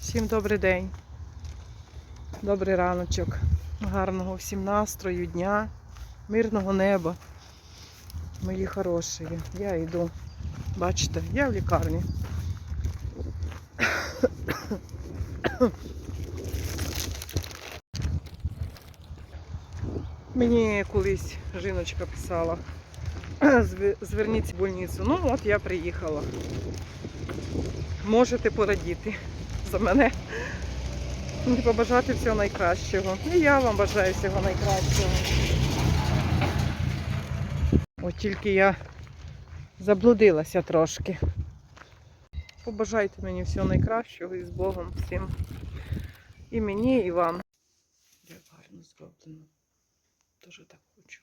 Всім добрий день. Добрий раночок. Гарного всім настрою, дня, мирного неба. Мої хороші. Я йду. Бачите, я в лікарні. Мені колись жіночка писала, «Зв- зверніться в больницю. Ну от я приїхала. Можете порадіти за мене. І побажати всього найкращого. І я вам бажаю всього найкращого. От тільки я заблудилася трошки. Побажайте мені всього найкращого і з Богом всім. І мені, і вам. Як гарно зроблено. Дуже так хочу.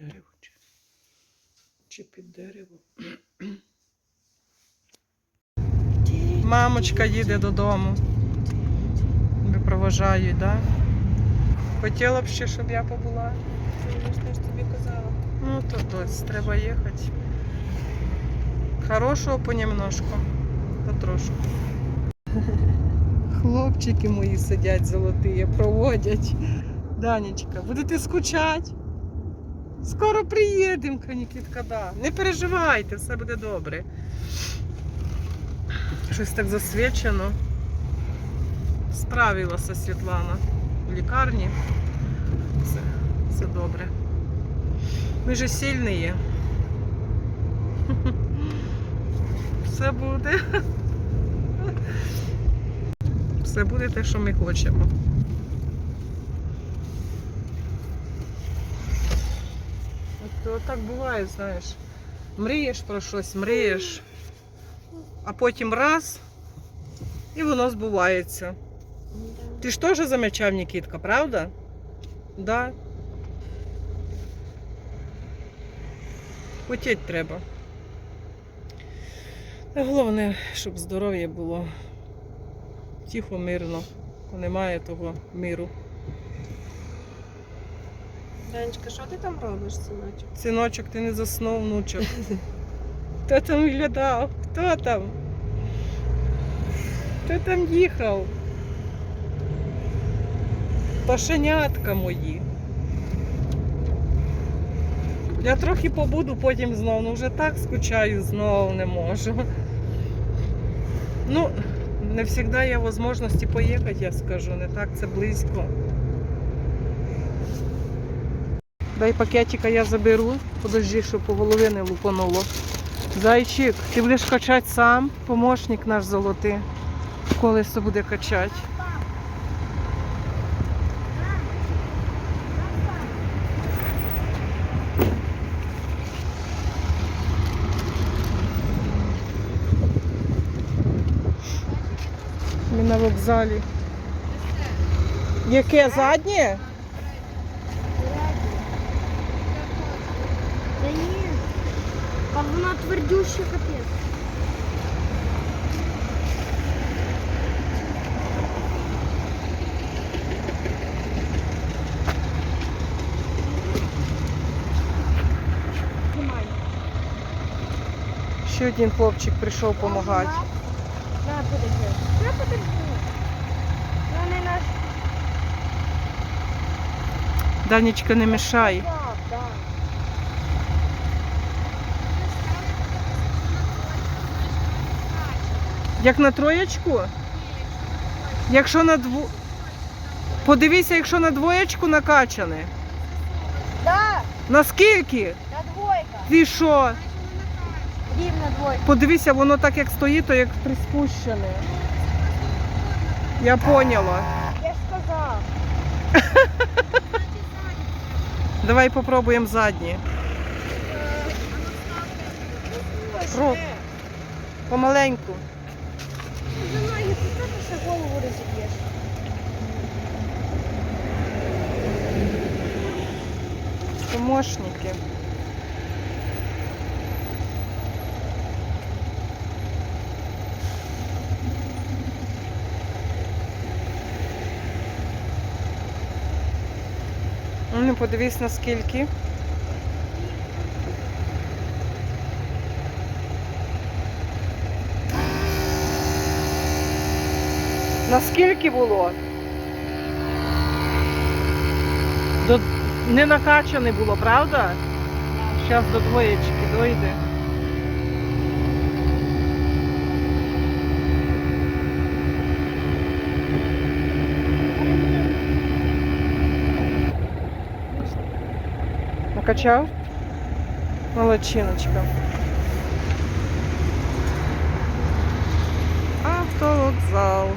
Дерево чи, чи під дерево. Мамочка їде додому. Випроважають, так? Да? Хотіла б ще, щоб я побула. Я ж тобі казала. Ну, то дось, треба їхати. Хорошого понемножку, потрошку. Хлопчики мої сидять золоті, проводять. Данечка, будете скучати? Скоро приїдемо, Нікітка, да. Не переживайте, все буде добре. Щось так засвічено. Справилася Світлана в лікарні. Все, все добре. Ми же сильні є. Все буде. Все буде те, що ми хочемо. От так буває, знаєш. Мрієш про щось, мрієш, а потім раз і воно збувається. Ти ж теж замечав, Нікітка, правда? Да. Хотіть треба. Головне, щоб здоров'я було тихо, мирно, немає того миру. Данечка, що ти там робиш, синочок? Синочок, ти не заснув, внучок. Хто там виглядав? Хто там? Хто там їхав? Пашенятка мої. Я трохи побуду потім знову, ну вже так скучаю знову не можу. Ну, не завжди є можливості поїхати, я скажу, не так це близько. Дай пакетика я заберу, подожди, щоб по голові не лупануло. Зайчик, ти будеш качати сам, помощник наш золотий. Колесо буде качати. На вокзалі. Яке заднє? Да ні. А вона твердюща капець. Ще один хлопчик прийшов допомагати. На, подержи. На, подержи. Ну, не наш. Данечка, не мішай. Так, так. Як на троєчку? Якщо на дво... Подивися, якщо на двоєчку накачане. Да, Наскільки? на двойка. Ти що? Рівна двойка. Подивися, воно так як стоїть, то як приспущене. Я поняла. Я ж сказав. Давай попробуємо задні. Роб. Помаленьку. Поставишся, голову розіб'єш. Помощники. Ну, подивись наскільки. Наскільки було? До... Не накачане було, правда? Зараз до двоєчки дойде. Накачав? Молодчиночка. Автовокзал.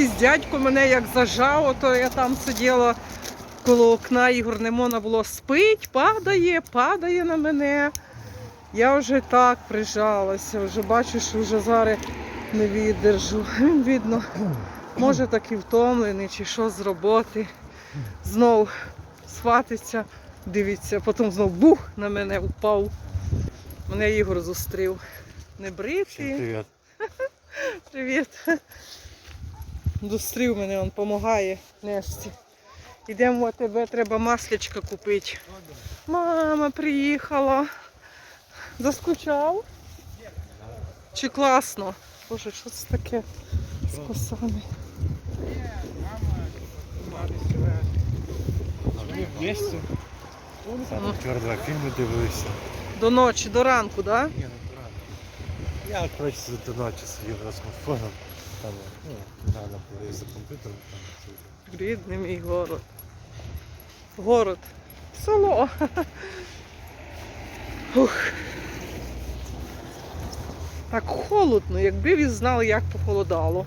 Якийсь дядько мене як зажав, то я там сиділа коло окна, Ігор не можна було спить, падає, падає на мене. Я вже так прижалася, вже бачу, що вже зараз не віддержу. Він видно, може так і втомлений, чи що з роботи. Знов схватиться, дивіться, потім знов бух на мене впав. Мене Ігор зустрів. Не бритий. Привет. Привіт. Зустрів мене, він допомагає нести. Йдемо в тебе, треба маслячка купити. Мама приїхала. Заскучав? Чи класно? Боже, що це таке з косами? Ми вчора два фільми дивилися. До ночі, до ранку, так? Да? Я, коротше, до ночі сидів за смартфоном. Там, ну, реально коли за комп'ютером. Там, Рідний мій город. Город. Село. Ух. Так холодно, якби ви знали, як похолодало.